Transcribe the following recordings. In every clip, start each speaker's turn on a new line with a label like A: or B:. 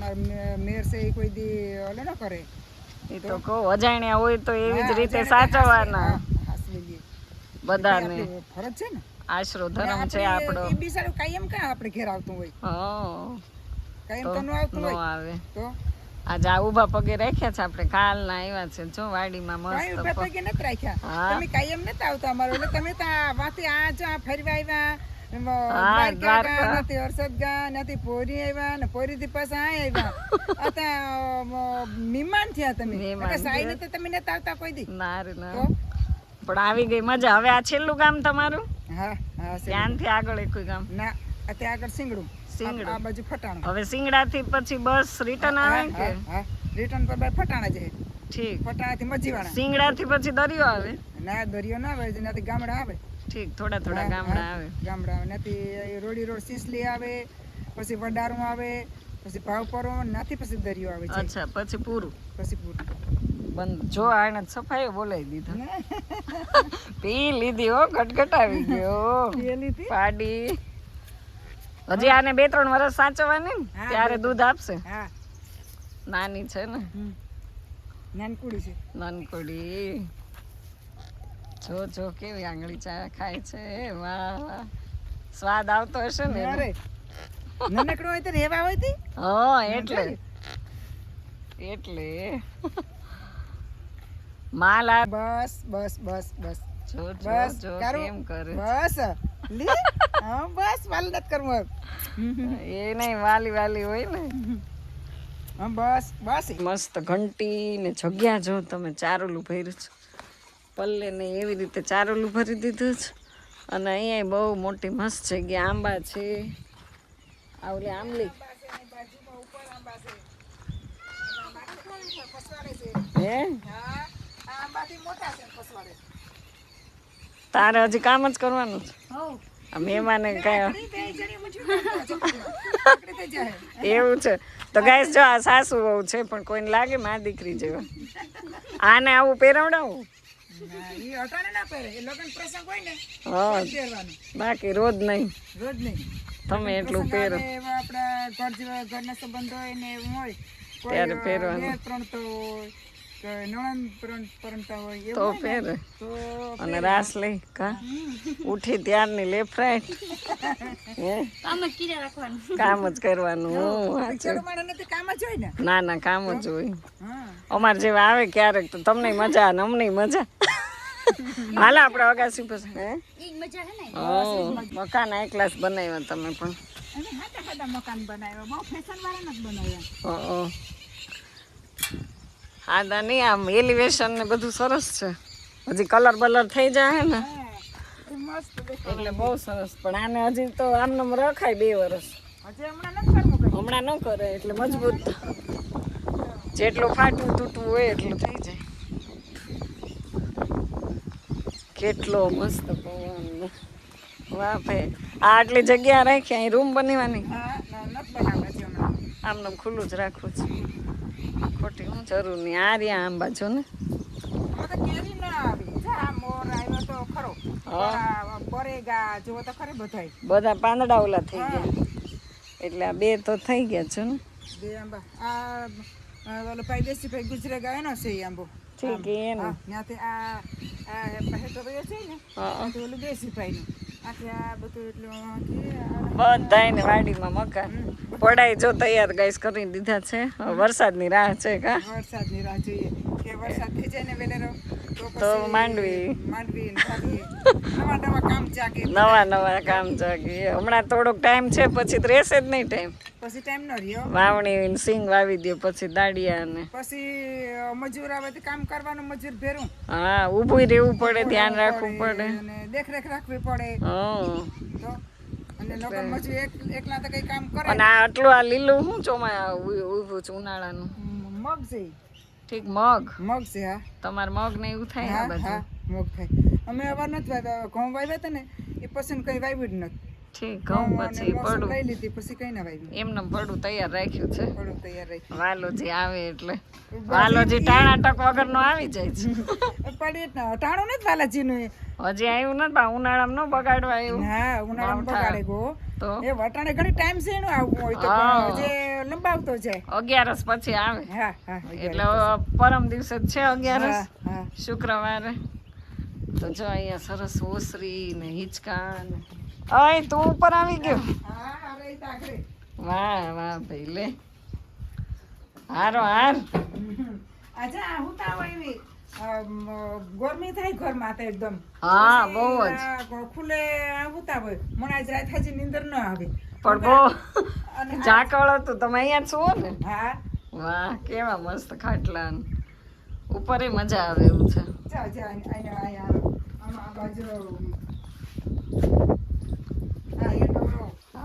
A: અમાર મેર છે એ કોઈ દી ઓલે ન કરે.
B: એ તો કહું અજાણ્યા હોય તો એવી જ રીતે સાચવવાના. બધાને.
A: ફરજ છે ને.
B: આશરો ધર્મ છે આપણો
A: એ બિચારું કાયમ કા આપણે ઘેર આવતું હોય?
B: હા.
A: કાયમ
B: તો
A: ન આવતું હોય.
B: આવે.
A: તો?
B: આજે આ ઊભા પગે રાખ્યા છે આપણે કાલ ના આવ્યા છે. જો વાડીમાં મસ્ત ઊભા
A: પગે નથી રાખ્યા. તમે કાયમ નથી આવતા અમારો એટલે તમે તો વાથી આ જો ફરવા આવ્યા. નથી હર્ષદ ગયા નથી પોરી આવ્યા ને પોરીથી પાછા આ આવ્યા. આ તો થયા તમે. સાઈને તો તમે નથી આવતા કોઈ દી?
B: ના રે ના પણ આવી ગઈ મજા. હવે આ છેલ્લું ગામ તમારું?
A: હા હા
B: ત્યાંથી આગળ એક ગામ?
A: ના ત્યાં આગળ સિંગડું.
B: સિંગડું.
A: આ- બાજુ ફટાણું.
B: હવે સિંગડાથી પછી બસ રિટર્ન આવે કે?
A: હા. રિટર્ન પર બાય ફટાણા જાય
B: ઠીક.
A: ફટાણા થી
B: મજીવાળા સિંગડા થી પછી દરિયો આવે?
A: ના દરિયો ના આવે નથી ગામડા આવે.
B: ઠીક થોડા થોડા ગામડા આવે.
A: ગામડા આવે. નથી એ રોડી રોડ સિસલી આવે પછી વડારું આવે પછી ભાવપરો નથી પછી દરિયો આવે છે
B: અચ્છા પછી પૂરું.
A: પછી પૂરું.
B: બંધ. જો આને સફાઈ બોલાવી દીધા. પી લીધી હો ગટગટ આવી ગયો પાડી. હજી આને બે ત્રણ વર્ષ સાચવવાની ને ત્યારે દૂધ આપશે. નાની છે ને.
A: નાનકુડી છે.
B: નાનકડી. જો જો કેવી આંગળી ચા ખાય છે વાહ વાહ. સ્વાદ આવતો હશે ને
A: અરે નનકડો હોય તો રેવા હોય તી?
B: હા એટલે. એટલે. માલ આ
A: બસ બસ બસ બસ.
B: જો જો
A: બસ
B: જો કેમ કરે
A: બસ. લી? હા બસ વાલ નત કરવું
B: એ નહીં વાલી વાલી હોય ને.
A: હા બસ બસ.
B: મસ્ત ઘંટી ને જગ્યા જો તમે ચારુલું ભર્યું છે. પલ્લે ને એવી રીતે ચારોલું ભરી દીધું છે. અને અહીંયા બહુ મોટી મસ્ત જગ્યા આંબા છે. આ આંબલી. હે? તારે હજી કામ જ કરવાનું છે? મહેમાને
A: જાય
B: એવું છે. તો ગાય જો આ સાસુ બહુ છે, પણ કોઈને લાગે માં દીકરી જેવા. આને આવું પહેરવડાવું?
A: ઈ અટાણે ના પહેરે. એ લગ્ન પ્રસંગ હોય ને
B: હા.
A: તો પહેરવાનું.
B: બાકી રોજ નહીં.
A: રોજ નહીં.
B: તમે એટલું પહેરો.
A: એવા આપણા ઘર જેવા ઘરના સંબંધ હોય ને એવું હોય
B: ત્યારે પહેરવાનું.
A: દેર પ્રણતો
B: તો પહેરે અને રાસ લઈ કા? ઉઠી ત્યારની લેફ્ટ રાઈટ હે? કામ જ કરવાનું હું
A: ને?
B: ના ના કામ જ હોય.
A: અમારે
B: અમાર જેવા આવે ક્યારેક તો તમને મજા અને અમને મજા. હાલ આપણે અગાસી પર હે? મકાન એક ક્લાસ બનાવ્યા તમે પણ.
A: મકાન બનાવ્યા. બહુ ફેશન વાળા નથી બનાવ્યા.
B: ઓ. હા તો નહીં આમ એલિવેશન ને બધું સરસ છે. હજી કલર બલર થઈ જાય ને. એટલે બહુ સરસ પણ આને હજી તો આમને રખાય બે વર્ષ
A: હજી હમણાં
B: ન કરે એટલે મજબૂત. જેટલું ફાટવું તૂટવું હોય એટલું થઈ જાય. કેટલો મસ્ત પવન. વાહ ભાઈ. આ આટલી જગ્યા રાખી અહીં રૂમ બનવાની?
A: હા ના, નથી બનાવ્યા હજી હમણાં.
B: આમને ખુલ્લું જ રાખવું છે. ખોટી હું જરૂર નહીં આ રહ્યા આંબા બાજુ ને
A: હવે તો કેરી ના આવી જા મોર આવ્યો તો ખરો.
B: હા.
A: જુઓ તો ખરે બધાય.
B: બધા પાંદડા ઓલા થઈ ગયા. એટલે આ બે તો થઈ ગયા છો ને.
A: બે આંબા. આ ઓલો ભાઈ દેશી ભાઈ ગુજરે ગયા છે ઈ આંબો.
B: ઠીક એનું.
A: ત્યાંથી આ આ પહે રહ્યો છે ને ઓલું દેશી ભાઈનું. આથી આ બધું એટલું કે આ
B: વાડીમાં મકાન. પડાઈ જો તૈયાર ગાઈસ કરી દીધા છે. વરસાદની રાહ છે કા?
A: વરસાદની રાહ જોઈએ. કે વરસાદ થઈ જાય ને વેલેરો. તો
B: માંડવી.
A: માંડવી નવા નવા કામ જાગે.
B: નવા નવા કામ જાગી. હમણાં થોડોક ટાઈમ છે પછી તો રહેશે જ નહીં ટાઈમ.
A: પછી ટાઈમ ન રહ્યો.
B: વાવણી સિંગ વાવી દે પછી દાડિયા ને.
A: પછી મજૂર આવે તો કામ કરવાનું મજૂર ભેરું.
B: હા ઊભું રહેવું પડે ધ્યાન રાખવું પડે
A: અને દેખરેખ રાખવી પડે.
B: હમ
A: તો અને મજૂર એક એકલા તો કઈ કામ કરે.
B: અને આટલું આ લીલું શું ચોમા ઉભું છે ઉનાળાનું.
A: મ- મગ છે ઈ.
B: ઠીક મગ.
A: મગ છે હા.
B: તમારે મગ ને એવું થાય
A: હા હા મગ થાય. અમે અવાર નથી વાવ્યા ઘઉં વાવ્યા હતા ને એ પછી કઈ વાવ્યું જ નથી
B: ઠીક ઘઉં પછી પડું
A: લઈ લીધી પછી કઈ ના વાવ્યું.
B: એમને પડું તૈયાર રાખ્યું છે.
A: પડું તૈયાર રાખ્યું.
B: વાલોજી આવે એટલે. વાલોજી ટાણા ટક વગર નો આવી જાય છે.
A: પડી ટાણું નથી વાલાજી નું
B: હજી આવ્યું નથી બા ઉનાળામાં ન બગાડવા એવું.
A: હા ઉનાળામાં બગાડે ગો.
B: તો.
A: એ વટાણે ઘણી ટાઈમ છે એનું આવવું હોય તો જે લંબાવતો જાય
B: અગિયારસ પછી આવે.
A: હા હા
B: એટલે પરમ દિવસે જ છે અગિયારસ. શુક્રવારે. તો જો અહીંયા સરસ ઓસરી ને હિંચકા ને. અય તું ઉપર આવી ગયો. વાહ વાહ ભાઈ લે. હારો હાર.
A: આજે હું તો આવી? ગરમી થાય ઘરમાં તો એકદમ.
B: હા બહુ જ.
A: ખુલે આવતા હોય. મને આજ રાત હજી નીંદર ન આવે.
B: પણ બહુ ઝાકળ હતું. તમે અહીંયા છો ને?
A: હા.
B: વાહ કેવા મસ્ત ખાટલા ઉપર મજા આવે એવું છે.
A: જા જા અહીંયા અહીંયા આ બાજુ.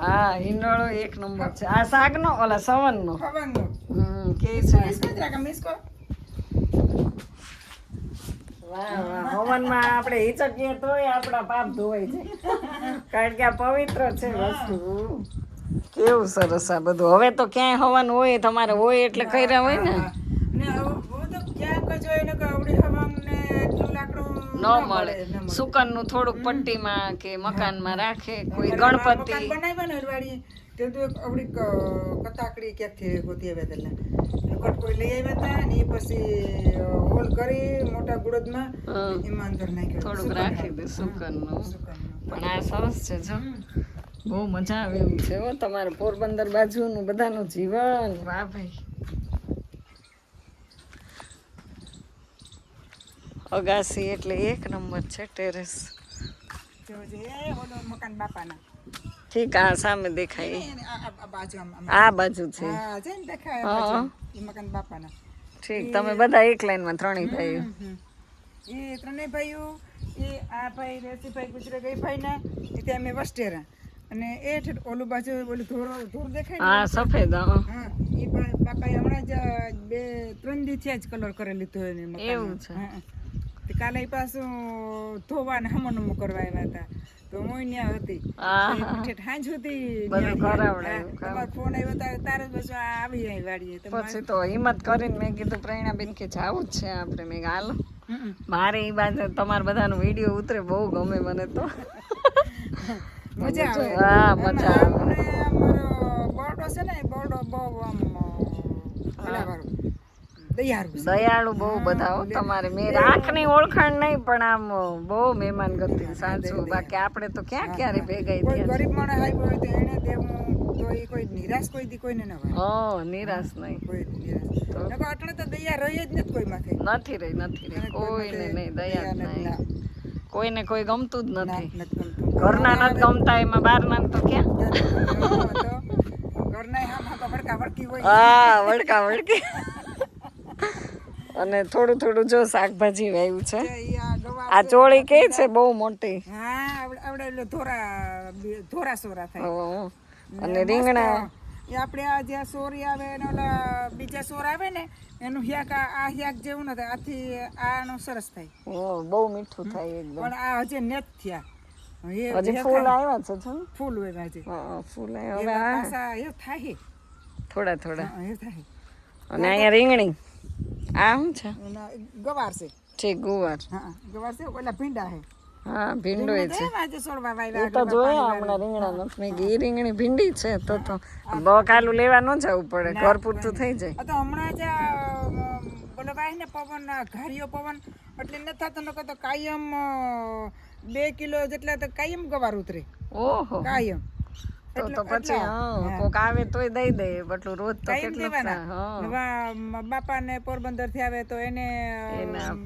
A: હા
B: હિંડોળો એક નંબર છે. આ શાકનો ઓલા સવનનો?
A: નો
B: હમ કે છે
A: મિસ્કો
B: હવનમાં આપણે હિચકીએ તોય આપણા પાપ ધોવાય છે કારણ કે આ પવિત્ર છે વસ્તુ. કેવું સરસ આ બધું. હવે તો ક્યાંય હવન હોય તમારે હોય એટલે કર્યા હોય ને.
A: ને.
B: મળે સુકનનું થોડુંક થોડુંક પટ્ટીમાં કે મકાનમાં રાખે કોઈ ગણપતિ.
A: બનાવ્યા ને તે તો એક આવડી ક- કતાકડી ક્યાંકથી ગોતી આવ્યા એટલે લઈ આવ્યા હતા ને એ પછી હોલ કરી મોટા ગુડદમાં. એમાં અંદર નાખ્યું.
B: થોડુંક રાખી દે સુકનનું. પણ આ સરસ છે જો. બહુ મજા આવે એવું છે હો તમારે પોરબંદર બાજુનું બધાનું જીવન. વાહ ભાઈ. અગાસી એટલે એક નંબર છે ટેરેસ.
A: મકાન બાપાના.
B: ઠીક આ સામે દેખાય.
A: આ- બાજુ.
B: આ બાજુ છે.
A: દેખાય. એ મકાન બાપાના.
B: ઠીક તમે બધા એક લાઈનમાં ત્રણેય
A: ભાઈઓ. એ ત્રણેય ભાઈઓ એ આ ભાઈ રેસીભાઈ ગુજરાત ભાઈ ના એ ત્યાં અમે વસ્ટેરા અને એ ઓલું બાજુ ઓલું ધોર ધોર દેખાય?
B: હા સફેદ હા.
A: એ બા- બાપાએ હમણાં જ બે ત્રણ દી થયા જ કલર કરી લીધો એને.
B: એવું છે.
A: કાલે પાછું ધોવા ને હમણું કરવા આવ્યા હતા. તો હું હતી.
B: હા,
A: તો
B: હા.
A: ઠેઠ સાંજ સુધી
B: બધું
A: ન્યા ગયા.
B: કરાવડાવ્યું,
A: હા, તમારો ફોન આવ્યો તારે તારે બસ આવી આવી વાડીએ
B: પછી તો હિંમત કરીને મેં કીધું પ્રેરણાબેન કે જાવું જ છે આપણે. મેં હાલો. મારે એ બાજુ તમારા બધાનો વીડિયો ઉતરે બહુ ગમે મને તો.
A: મજા આવે.
B: હા મજા આવે.
A: અમારો છે ને એ બહુ આમ દયાળુ.
B: બહુ બધા હો તમારે મેં રાખની ઓળખાણ નહીં પણ આમ બહુ મહેમાન ગતિ સાચું. બાકી આપણે તો ક્યાં ક્યારે ભેગા થયા
A: ગરીબ માણસ આવ્યો હોય તો એને દેવું તો એ કોઈ નિરાશ કોઈ દી કોઈને ન હોય
B: ઓ નિરાશ નહીં.
A: કોઈ નિરાશ. તો આટલે તો દયા રહી જ નથી કોઈ માથે.
B: નથી રહી નથી રહી. કોઈને નહીં દયા નહીં. કોઈને કોઈ ગમતું જ નથી. ઘરના નથી ગમતા એમાં બહારના તો ક્યાં?
A: ઘરના
B: હા વડકા વડકી અને થોડું થોડું જો શાકભાજી વાવ્યું છે.
A: છે, આ
B: ચોળી કે છે બહુ મોટી.
A: હા આવડે આવડે એટલે ધોરા સોરા થાય.
B: અને રીંગણા.
A: આપણે આ જે સોરી આવે ને ઓલા બીજા સોર આવે ને એનું હિયાક આ હિયાક જેવું નથી આથી આનું સરસ થાય.
B: બહુ મીઠું થાય એકદમ.
A: પણ આ હજી નેત થયા.
B: હજી ફૂલ આવ્યા છે છે
A: ફૂલ હોય હજી
B: ફૂલ આવ્યા. હવે આ
A: એ થાય.
B: થોડા થોડા.
A: એ થાય.
B: અને અહીંયા રીંગણી. આ શું છે?
A: ગવાર છે.
B: ઠીક ગુવાર.
A: હા ગવાર છે ઓલા ભીંડા છે.
B: હા ભીંડો છે.
A: કેમ આજે સોળવા
B: એ તો જોયા હમણાં રીંગણા મેં કીધું, રીંગણી ભીંડી છે તો તો બહુ કાલું લેવા ન જવું પડે. ઘર પૂરતું થઈ જાય.
A: તો હમણાં જ આ, બોલો ભાઈ ને પવન ઘારીયો પવન એટલે ન થતો તો કાયમ બે કિલો જેટલા તો કાયમ ગવાર ઉતરે.
B: ઓહો.
A: કાયમ.
B: તો તો પછી હા કોક આવે તોય દઈ દે બટલું રોજ તો કેટલું હા.
A: નવા બાપા ને પોરબંદરથી આવે તો એને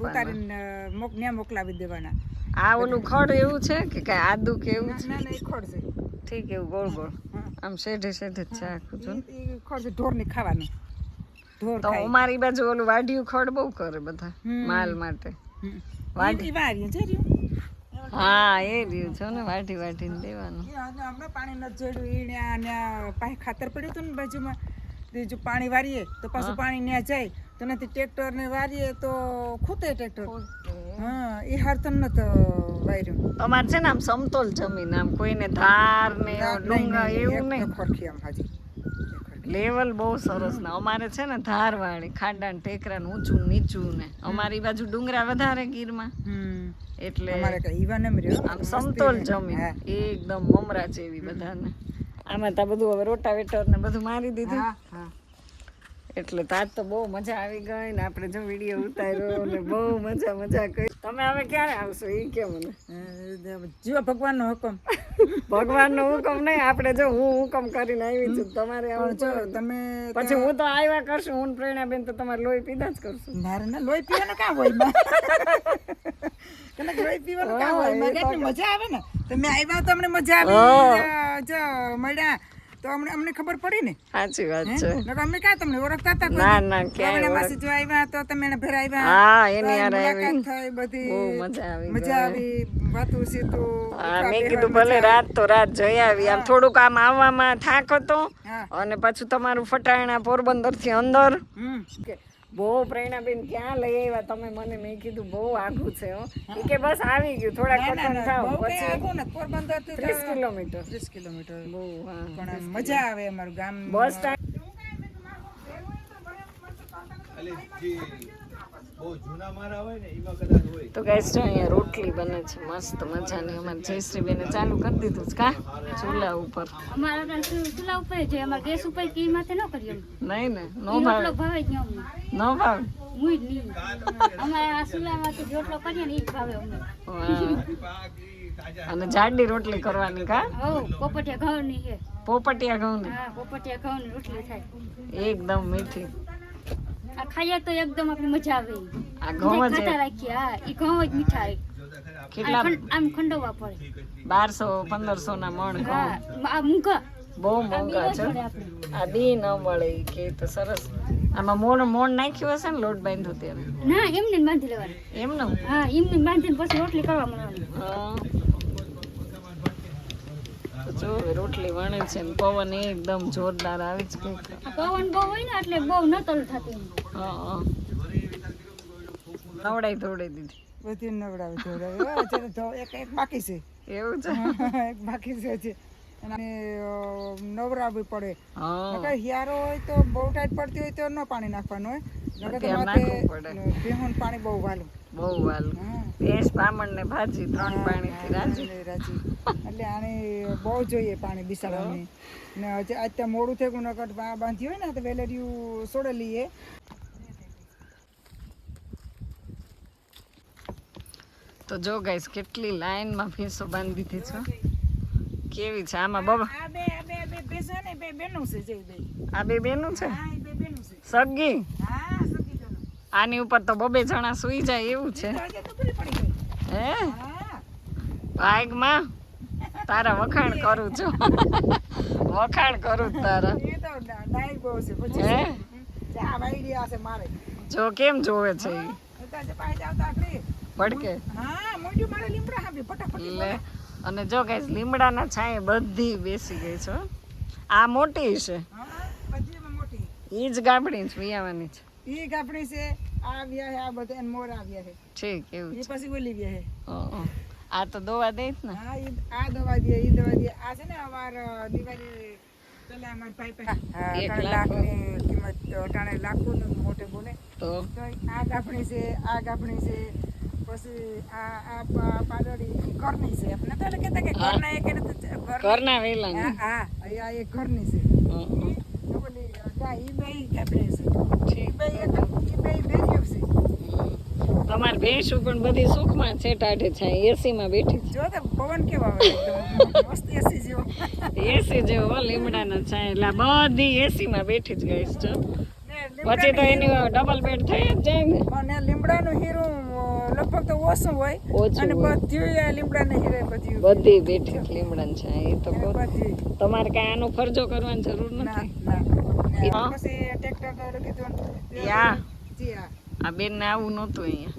A: ઉતારીને મોક ન્યા મોકલાવી દેવાના.
B: આ ઓલું ખડ એવું છે કે કઈ આદુ કે એવું છે?
A: ના ના એ ખોડ છે.
B: ઠીક એવું ગોળ ગોળ. આમ શેઢે શેઢે જ છે આખું જો.
A: ઈ છે ઢોર ને ખાવાનું. ઢોર
B: તો અમારી બાજુ ઓલું વાઢિયું ખડ બહુ કરે બધા માલ માટે. વાઢી.
A: વાર્યું છે.
B: હા એ રહ્યું છો ને વાટી ને દેવાનું
A: હમણાં પાણી નથી જોડ્યું ન્યા પાસે ખાતર પડ્યું હતું ને બાજુમાં. બીજું જો પાણી વારીએ તો પાછું પાણી ન્યા જાય. તો નથી ટ્રેક્ટર ને વારીએ તો ખૂતે ટ્રેક્ટર. હા એ હારતન તો વાર્યું
B: અમારે છે ને આમ સમતોલ જમીન આમ કોઈને ધાર ને ડુંગા એવું નહીં.
A: ખોરખી આમ હાજી.
B: લેવલ બહુ સરસ ને. અમારે છે ને ધાર વાળી ખાડા ને ટેકરા ને ઊંચું નીચું ને. અમારી બાજુ ડુંગરા વધારે ગીરમાં.
A: માં
B: એટલે આમ સમતોલ. જમીન. એકદમ મમરા જેવી બધાને. આમાં તો બધું હવે રોટાવેટર ને બધું મારી દીધું. એટલે તાજ તો બહુ મજા આવી ગઈ ને આપણે જો વીડિયો ઉતાર્યો ને બહુ મજા મજા કરી. તમે હવે ક્યારે આવશો? એ કે મને.
A: જીવા ભગવાનનો હુકમ.
B: ભગવાનનો હુકમ નહીં આપણે જો હું હુકમ કરીને આવી છું તમારે આવું
A: જો તમે
B: પછી હું તો આવ્યા કરશું હું પ્રેરણા પ્રેરણાબેન તો તમારે લોહી પીધા જ કરશું.
A: મારે ના લોહી પીવાનું કાં હોય કનક લોહી પીવાનું કાં હોય મજા આવે ને. તમે આવ્યા તમને મજા આવી જો મળ્યા. તો અમને અમને ખબર પડી ને?
B: સાચી વાત છે.
A: નકર અમે ક્યાં તમને ઓળખતા હતા
B: ના ના ક્યાં
A: અમે માસી જો આવ્યા તો તમે એને ભેર આવ્યા.
B: હા એની હારે આવી.
A: થઈ બધી.
B: બહુ મજા આવી
A: મજા આવી વાતું સીતું
B: હા મેં કીધું ભલે રાત તો રાત જઈ આવી. આમ થોડુંક આમ આવવામાં થાક હતો. અને પાછું તમારું ફટાણા પોરબંદરથી અંદર.
A: હમ.
B: કે બહુ પ્રેરણાબેન ક્યાં લઈ આવ્યા? તમે મને મેં કીધું બહુ આઘું છે હો. ઈ કે બસ આવી ગયું
A: થોડા
B: કટન થાવ પછી
A: પોરબંદરથી
B: ત્રીસ કિલોમીટર.
A: ત્રીસ કિલોમીટર.
B: બહુ હા
A: પણ મજા આવે અમારું ગામ.
B: બસ સ્ટેન્ડ તો ગાઈસ જો અહીંયા રોટલી બને છે મસ્ત મજાની. અમારે જયશ્રીબેને ચાલુ કરી દીધું છે કા? ચૂલા ઉપર.
C: અમારા ચૂલા ઉપર જે અમારે ગેસ ઉપર કી માથે ન કરીએ
B: નહીં ને નો ભાવે.
C: ભાવે જ
B: નો ભાવે?
C: મુઈ જ નહીં. અમારે આ ચૂલામાંથી જે રોટલો કરીએ ને એ જ ભાવે અમને.
B: અને જાડી રોટલી કરવાની કા?
C: હો પોપટિયા ઘઉંની છે.
B: પોપટિયા ઘઉં ને
C: હા પોપટિયા ઘઉંની રોટલી થાય.
B: એકદમ મીઠી.
C: આ ખાઈએ તો એકદમ આપણે મજા આવે.
B: આ ઘઉં જ
C: ખાતા રાખીએ હા ઈ ઘઉં જ મીઠા હોય.
B: કેટલા
C: આમ ખંડોવા પડે.
B: બારસો પંદરસો ના મણ ઘઉં.
C: આ મૂંઘા
B: બહુ મોંઘા છે. આ બી ન મળે કે તો સરસ. આમાં મોણ મોણ નાખ્યું હશે ને લોટ બાંધ્યો ત્યારે
C: ના એમને બાંધી લેવાનું.
B: એમનું?
C: હા એમને બાંધીને પછી રોટલી કરવા મળવાની.
B: જો રોટલી વણે છે ને પવન એકદમ જોરદાર આવે
C: છે પવન બહુ હોય ને એટલે બહુ નતલ થતી
B: હા નવડાઈ ધોડાઈ દીધી.
A: બધી નવડાવે તો એક એક બાકી છે.
B: એવું છે?
A: એક બાકી છે હજી. અને અ, નવરાવવી પડે. નકર હિયારો હોય તો બહુ ટાઈટ પડતી હોય તો ન પાણી નાખવાનું હોય. નકર પાણી બહુ વાલું.
B: બહુ વાલું ભેંસ પામણ ને ભાજી ત્રણ પાણી થી
A: રાજી રાજી એટલે આને બહુ જોઈએ પાણી બિસાડવાની. ને હજી આજ ત્યાં મોડું થયું નકર બા બાંધી હોય ને તો વેલેરિયું સોડેલી લઈએ.
B: તો જો ગાઈસ કેટલી લાઈનમાં ભેંસો બાંધી દીધી છે. કેવી છે? આમાં બાબા
A: આ બે બે બે છે ને બે બેનું છે જે બે.
B: આ બે બેનું છે?
A: હા બે બેનું છે.
B: સગી?
A: હા.
B: આની ઉપર તો બબે જણા સુઈ જાય એવું છે. હે? ભાગમાં તારા વખાણ કરું છું. વખાણ કરું તારા.
A: એ
B: જો કેમ જોવે છે?
A: એ.
B: ભડકે? અને જો ગાઈસ લીમડાના છાંય બધી બેસી ગઈ છો આ મોટી છે. ઈ જ ગામડી છે વિયાવાની છે.
A: ઈ ગાપડી છે આ આવ્યા છે આ બધા એને મોર આવ્યા છે.
B: ઠીક એવું
A: એ પછી ઓલી ગયા હે
B: હં, હં. આ તો દોવા દે ને.
A: હા ઈ આ દવા દે ઈ દવા દે. આ છે ને અમાર દિવાળી પેલા અમાર ભાઈ પાસે.
B: એક લાખ.
A: ની કિંમત અટાણે લાખોનું મોટે બોલે.
B: તો?
A: આ ગાભણી છે આ ગાભણી છે. પછી આ આ પાડોડી ઘરની છે. આપણે તો એટલે કે ઘરના એક
B: ઘરના વેલા
A: હા હા આ એક ઘરની છે.
B: તમારે ભેંસું પણ બધી સુખમાં છે ટાઢે છે એસી માં બેઠી
A: જો તો પવન કેવો આવે મસ્ત એસી જેવો.
B: એસી જેવો લીમડાના છે એટલે બધી એસીમાં બેઠી જ ગઈ છે. પછી તો એની ડબલ બેડ થઈ જ જાય ને.
A: અને લીમડાનું હીરું લગભગ તો ઓછું હોય અને. બધું આ લીમડાના હીરે બધું
B: બધી બેઠી લીમડાની છે એ તો તમારે કાંઈ આનો ફરજો કરવાની જરૂર નથી.
A: ના.
B: આ બેન ને આવું નહોતું અહીંયા.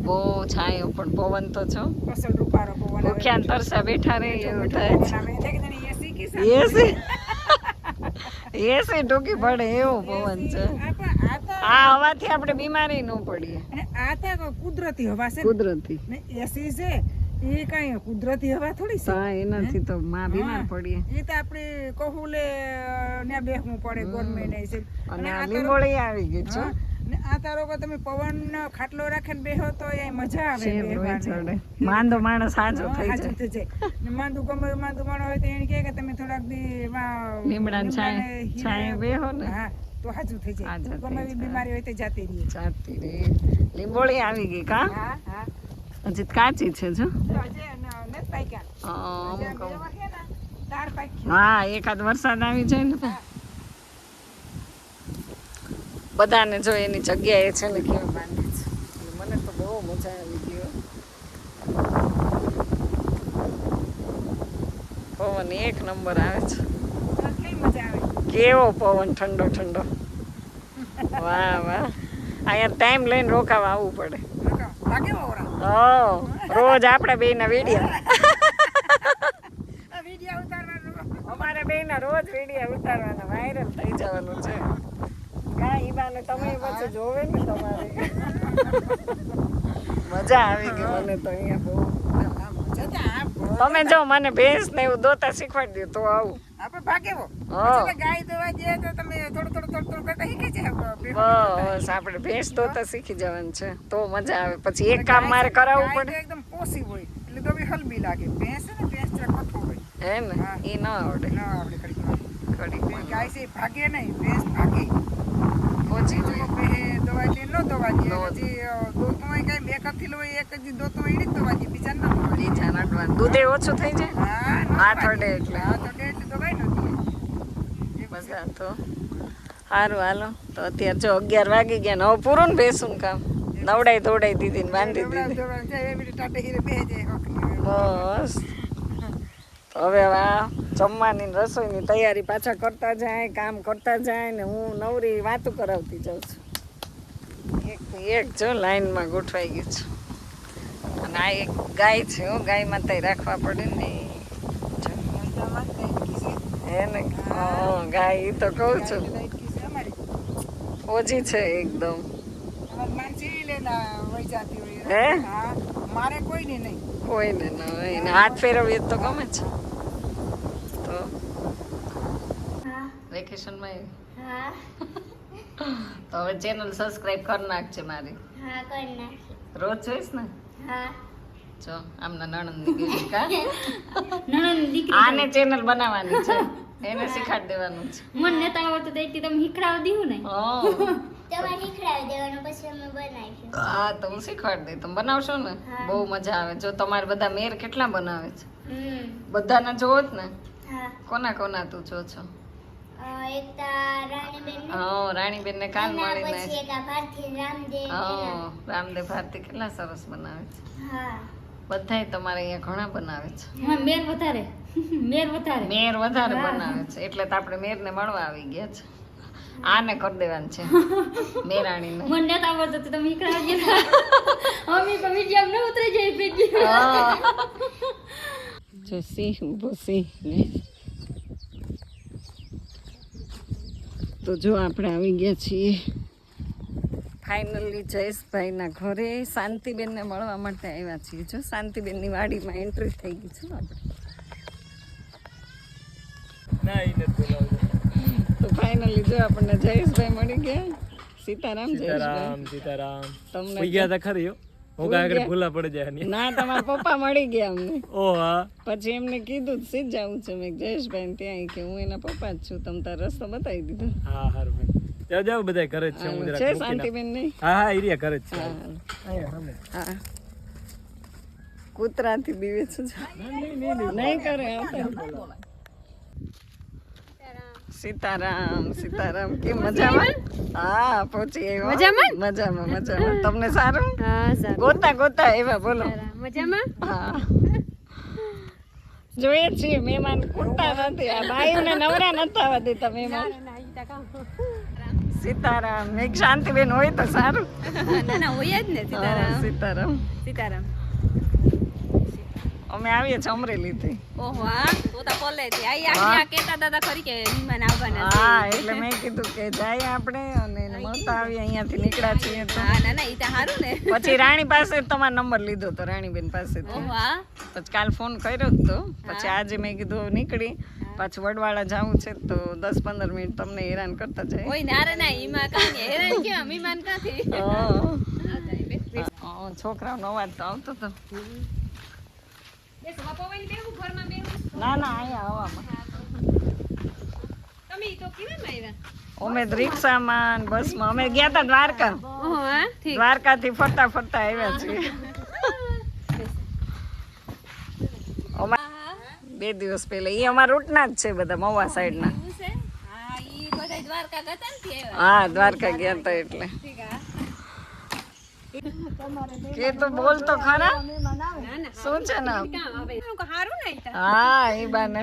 B: બહુ છાયો પણ પવન તો છો. તરસા બેઠા રહે એવું થાય
A: જાણે એસી
B: ટૂંકી પડે એવો પવન છે.
A: આ
B: હવાથી આપણે બીમારી ન પડીએ.
A: આ તો કુદરતી હવા છે
B: કુદરતી.
A: એસી છે. એ કઈ કુદરતી હવા થોડી છે?
B: એનાથી તો માં બીમાર પડીએ.
A: એ તો આપણે કહુલે ને બેહવું પડે ગવર્મેન્ટ છે
B: અને આ લીંબોળી આવી ગઈ છે.
A: ને આ તારો કે તમે પવન ખાટલો રાખીને બેહો તો એ મજા આવે બેહવાની.
B: માંદો માણસ
A: સાજો
B: થઈ જાય.
A: ને માંદો ગમે માંદો માણસ હોય તો એને કહે કે તમે થોડાક દી એમાં
B: લીમડાની છાંય- છાંયે બેહો ને.
A: હા તો હાજુ થઈ જાય. ગમે બીમારી હોય તો જાતી રહીએ.
B: જાતી રે લીંબોળી આવી ગઈ કા?
A: હા હા.
B: હજી કાચી છે જો. હા એકાદ વરસાદ આવી જાય ને બધાને જો એની જગ્યાએ છે ને કેવા બાંધે છે. મને તો બહુ મજા આવી ગયો પવન એક નંબર આવે છે.
A: કેટલી મજા આવે
B: કેવો પવન ઠંડો ઠંડો. વાહ વાહ. અહીંયા ટાઈમ લઈને રોકાવા આવવું પડે. ઓ રોજ આપણે બેના વીડિયો
A: વીડિયો ઉતારવાનો.
B: અમારે બેના રોજ વીડિયો ઉતારવાના વાયરલ થઈ જવાનું છે. કાંઈ ઈ તમે પછી જોવે ને તમારે. મજા આવી ગઈ મને તો અહીંયા બહુ. તમે જો મને ભેંસ ને એવું દોતા શીખવાડી દો તો આવું.
A: ભાગેવો. એટલે ગાય દોવા જઈએ તો તમે થોડું થોડું થોડું થોડું કરતા શીખી જાય
B: આપણે ભેંસ દોતા શીખી જવાનું છે. તો મજા આવે. પછી એક કામ મારે કરાવવું પડે.
A: એકદમ પોસી હોય એટલે તો બી હલબી લાગે. ભેંસ ને ભેંસ જરા કઠોળ હોય.
B: હે ને? એ ન આવડે.
A: ના આપણે કરી
B: ઘડીક
A: ગાય છે એ ભાગે નહીં ભેંસ ભાગે. જો દવા દે ન દવા દે અ, દોતું હોય કઈ બે કથિલ હોય એક જ દોતું હોય એની જ દવા દે બીજા ના.
B: બીજા નડવાનું દૂધે ઓછું થઈ જાય?
A: હા આઠ
B: અડે એટલે.
A: અડે એટલે. દે.
B: બધા તો સારું હાલો. તો અત્યારે જો અગિયાર વાગી ગયા ને હવે પૂરું ને બેસું ને કામ. નવડાઈ દોડાઈ દીધી. ને બાંધી દીધી. બસ. હવે હવે આ જમવાની રસોઈની તૈયારી પાછા કરતા જાય કામ કરતા જાય ને હું નવરી વાતું કરાવતી જાઉં છું. એક એક જો લાઈનમાં ગોઠવાઈ ગયું છું. અને આ એક ગાય છે હું ગાય માતા રાખવા પડે ને જો.
A: મજામાં જ લાઈટ કી છે.
B: હે ને ગાય તો કહું છું. ઓછી છે એકદમ. હે?
A: મારે કોઈને નહીં
B: કોઈને ન હોય હાથ ફેરવીએ તો ગમે છે. તો? વેકેશનમાં
C: હા.
B: તો હવે ચેનલ સબસ્ક્રાઇબ કરી નાખજે મારી.
C: હા કરી નાખી
B: રોજ જોઈશ ને?
C: હા.
B: જો આમના નણંદ દીકરી કા?
C: નણંદ દીકરી
B: આને ચેનલ બનાવવાની છે. એને શીખાડી દેવાનું છે.
C: મને નેતા આવડતું તો તમે શીખડાવી દીધું ને.
B: હં.
C: તમારે શીખડાવી દેવાનું પછી અમે બનાવીશું.
B: હા તો હું શીખવાડી દઈ. તમે બનાવશો ને? બહુ મજા આવે. જો તમારે બધા મેર કેટલા બનાવે છે? બધાના જોવો જ ને? કોના કોના તું જો છો?
C: રાણીબેન ને
B: હા રાણીબેન ને કાન
C: ભારતી રામદેવ
B: ભારતી કેટલા સરસ બનાવે છે.
C: હા.
B: બધાય તમારે અહીંયા ઘણા બનાવે છે.
C: હા મેર વધારે. મેર વધારે.
B: મેર વધારે બનાવે છે. એટલે તો આપણે મેરને મળવા આવી ગયા છે. આને કરી દેવાનું છે. મેરાણીને.
C: મને નેતા આવડતું તો તમે ઈકરા ગયા. અમે તો વીડિયો ન ઉતરી જાય ભેગી
B: જો સિંહ ઊભો સિંહ ને તો જો આપણે આવી ગયા છીએ. ફાઇનલી જયેશભાઈના ઘરે શાંતિબેનને મળવા માટે આવ્યા છીએ. જો શાંતિબેનની વાડીમાં એન્ટ્રી થઈ ગઈ છે આપણે. તો ફાઇનલી જો આપણને જયેશભાઈ મળી ગયા. સીતારામ
D: સીતારામ સીતારામ.
B: તમને
D: ગયા હતા ખરી હું? કાંઈ આગળ ભૂલા પડી જાય ના
B: તમારા પપ્પા મળી ગયા અમને.
D: ઓ હા.
B: પછી એમને કીધું સીધ જવું છે. મેં જયેશભાઈ ત્યાં કે હું એના પપ્પા જ છું. તમે તાર રસ્તો બતાવી દીધો.
D: હા હારું ભાઈ જાવ જાવ બધા ઘરે જ છે હું જરા
B: છે શાંતિબેન નહીં?
D: હા હા એરિયા ઘરે જ છે.
B: હા.
D: અહીંયા સામે.
B: હા. કૂતરાથી બીવે છે. નહીં કરે સીતારામ સીતારામ કે મજામાં? હા પહોંચી આવ્યો. મજામાં? મજામાં મજામાં. તમને સારું?
C: હા સારું.
B: ગોતા ગોતા એવા બોલો.
C: મજામાં?
B: હા. જોઈએ છીએ મહેમાન કૂદતા નથી. આ ભાઈઓને નવરા નતા આવવા દેતા મહેમાન સીતારામ. એક શાંતિબેન હોય તો સારું.
C: ના ના હોય જ ને
B: સીતારામ. સીતારામ.
C: સીતારામ.
B: અમે આવીએ છીએ અમરેલીથી.
E: ઓહો હા? તો તો પલે થી આઈ આ કેતા દાદા ખરી કે મહેમાન આવવાના
B: હા એટલે મેં કીધું કે જાય આપણે અને મળતા આવીએ અહીંયાથી નીકળ્યા છીએ તો.
E: હા ના ના ઈ તો સારું ને.
B: પછી રાણી પાસે તમારો નંબર લીધો તો રાણીબેન પાસેથી.
E: ઓહો હા.
B: પછી કાલ ફોન કર્યો તો. પછી આજે મેં કીધું નીકળી. પાછું વડવાળા જવું છે તો દસ પંદર મિનિટ તમને હેરાન કરતા જાય.
E: ઓય ના ના ઈમાં કાંઈ હેરાન કેમ? મહેમાન કાંથી?
B: હા. છોકરાઓનો અવાજ તો આવતો
E: બેહું.
B: ના ના અહીંયા હવામાં
E: તમે તો આવ્યા?
B: અમે તો રિક્ષામાં બસમાં. અમે ગયા હતા દ્વારકા. દ્વારકાથી ફરતા ફરતા આવ્યા છીએ અમા- બે દિવસ પહેલા. એ અમારા રૂટના જ છે બધા મવા સાઈડના.
E: હા દ્વારકા ગયા
B: હતા એટલે. કે તો બોલ તો ખરા. શું છે ને. હા એ બાને.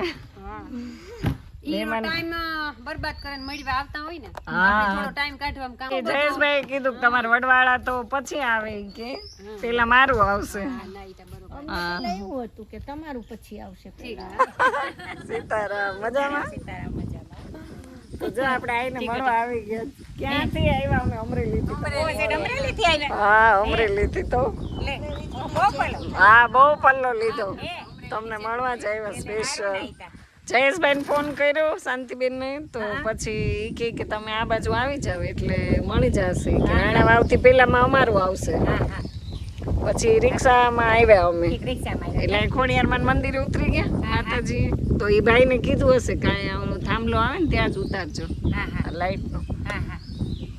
E: બરબાદ કરીને આવતા હોય ને
B: હા.
E: ટાઈમ કાઢવામાં કામ
B: જયેશભાઈ કીધું કે તમારે વડવાળા તો પછી આવે કે. પેલા મારું આવશે.
C: એવું હતું કે તમારું પછી આવશે
E: ઠીક હા
B: સીતારામ મજામાં? જો આપણે આવીને મળવા આવી ગયા. ક્યાંથી આવ્યા અમે? અમરેલીથી.
E: અમરેલીથી આવ્યા?
B: હા અમરેલીથી તો. હા બહુ પલ્લો લીધો. તમને મળવા જ આવ્યા સ્પેશિયલ જયેશભાઈ ફોન કર્યો શાંતિબેનને તો પછી કહે કે તમે આ બાજુ આવી જાવ એટલે મળી જશે. કે રાણા વાવથી પેલામાં અમારું આવશે. પછી રિક્ષામાં આવ્યા અમે. એટલે ખોડિયારમાં મંદિરે ઉતરી ગયા માતાજી. તો એ ભાઈને કીધું હશે કાંઈ ઓલો થાંભલો આવે ને ત્યાં જ ઉતારજો. લાઈટનો.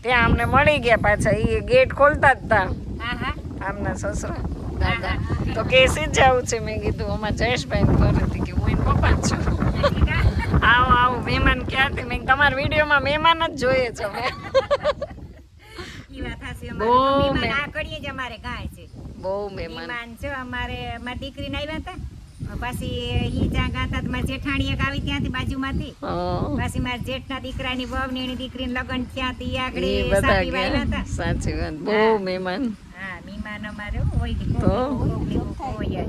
B: ત્યાં અમને મળી ગયા પાછા. એ ગેટ ખોલતા જ હતા આમના સસરા દાદા. તો કે જવું છે મેં કીધું અમારા જયેશભાઈ ઘર હતી કે હું એને પપ્પા છું આવો આવો મહેમાન ક્યાંથી મેં તમારા વિડીયોમાં મહેમાન જ જોઈએ છે અમે. બહુ મહેમાન બહુ મહેમાન.
F: મહેમાન છે અમારે મારી દીકરીને આવ્યા હતા. પછી ઈ જ્યાં ગાતા મારી જેઠાણી એક આવી ત્યાંથી બાજુમાંથી. પછી મારા જેઠના દીકરાની વહુ ને એની દીકરીને લગ્ન ત્યાંથી આગળ સાપી આવ્યા હતા.
B: સાચી વાત બહુ મહેમાન.
F: હા મહેમાન અમારે હોય ને
B: તો?
F: હોય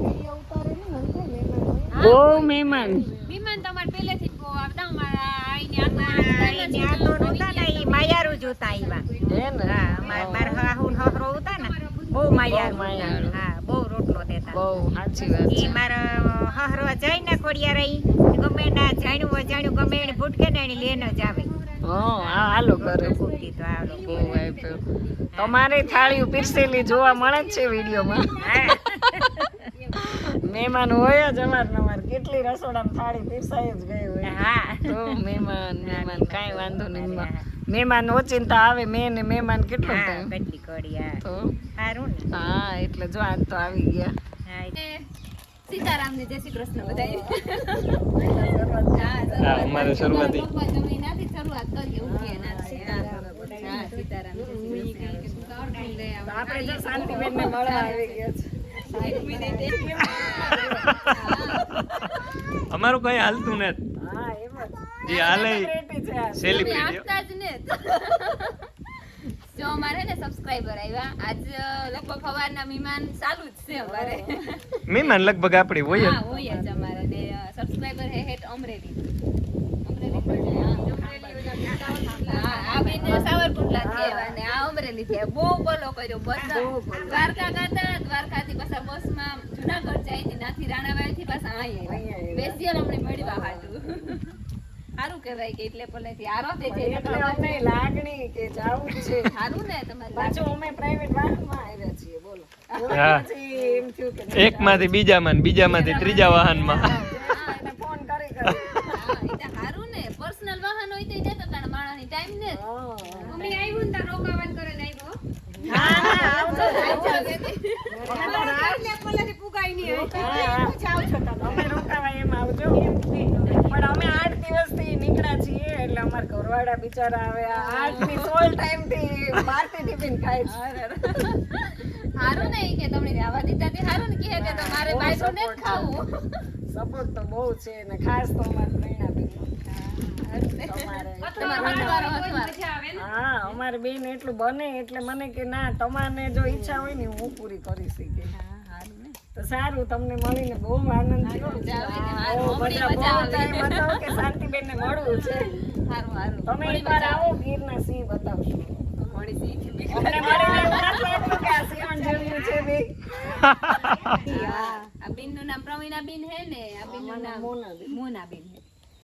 B: બહુ મહેમાન.
E: વિમાન તમારે પહેલેથી બહુ આવતા અમારા આઈને
F: અમારા
E: આટલા
F: આ તો નહોતા ને ઈ માયારું જોતા આવ્યા
B: હે ને?
F: હા અમાર મારા હાહુ ને હહરો હતા ને. બહુ
B: માયાળું.
F: હા બહુ રોટલો દેતા.
B: બહુ સાચી વાત છે.
F: મારા હહરો જઈને ખોડિયા રહી. ગમે ના જાણ્યું અજાણ્યું ગમે એને ભૂટકે ને એને લઈને જ આવે.
B: હાલો કરે. તમારે થાળીઓ પીરસેલી જોવા મળે જ છે વિડીયોમાં. મહેમાન હોય જ અમાર નમાર કેટલી રસોડામાં થાળી પીરસાઈ જ ગઈ હોય.
F: હા.
B: તો મહેમાન મહેમાન કાંઈ વાંધો નહીં. મહેમાન ઓચિંતા આવે મેં ને મહેમાન કેટલો ટાઈમ
F: કેટલી હા
B: તો?
F: સારું ને.
B: હા એટલે જો આજ તો આવી ગયા.
E: સીતારામ ને જય શ્રી કૃષ્ણ બધાય
D: હા અમારે શરૂઆતી
E: તમે નાથી શરૂઆત કરી એવું કે ના સીતારામ. હા સીતારામ જય શ્રી કૃષ્ણ. કે તું કાવડ લઈ આવ.
B: આપણે જો શાંતિબેન ને મળવા આવી ગયા છે.
D: અમારું કઈ હાલતું નથી.
B: જ.
D: જે હાલે. સેલિબ્રિટી
E: ને. જો અમારે ને સબસ્ક્રાઇબર આવ્યા. આજ લગભગ સવારના મહેમાન ચાલુ જ છે અમારે.
D: મહેમાન લગભગ આપણી હોય
E: હા હોય જ અમારે ને સબસ્ક્રાઇબર હે હેટ અમરેલી. અમરેલી એટલે, હા, અમરેલી હા, આ બેન સાવરકુંડલા થી આવ્યા આ અમરેલી થી બહુ બોલો કર્યો બધા દ્વારકા ગાતા દ્વારકાથી પાછા બસમાં જુનાગઢ જાય છે નાથી રાણાવાડી થી પાછા અહીંયા આવ્યા. અમને મળવા હાટું. સારું કહેવાય કે એટલે પહેલેથી આરો તે છે.
B: એટલે અમને લાગણી કે જાવું છે.
E: સારું ને તમારે
B: પાછું અમે પ્રાઇવેટ વાહનમાં આવ્યા છીએ બોલો. થયું
D: એક માંથી બીજામાં બીજામાંથી ત્રીજા વાહનમાં.
B: માં એને ફોન કરી.
E: પર્સનલ વાહન હોય તો જતો તાણ માણસની ટાઈમ ને. મમ્મી આવ્યું ને તાર રોકાવાન કરે ને આવ્યો
B: પણ અમે આઠ નીકળ્યા છીએ એટલે અમારા ઘરવાળા બિચારા આવે આઠની સોળ ટાઈમથી બારથી ટિફિન ખાય
E: સારું નહીં કે તમને રહેવા દીધા તે સારું ને કહે કે તમારે બાયરું ને ખાવું.
B: સપોર્ટ તો બહુ છે ને ખાસ તો અમારે પ્રેરણા બેન તમારે
E: તમારો હથવારો હથવાર.
B: હા અમારે બેન એટલું બને એટલે મને કે ના તમારે જો ઈચ્છા હોય ને હું પૂરી કરી શકી તો સારું તમને મળીને બહુ આનંદ થયો. બતાવો કે શાંતિબેન ને મળવું છે. તમે એકવાર આવો ગીરના સિંહ બતાવશો.
E: બેનનું નામ પ્રવીણા બેન હે ને આ બેનનું નામ
B: મોનાબેન.
E: મોના બેન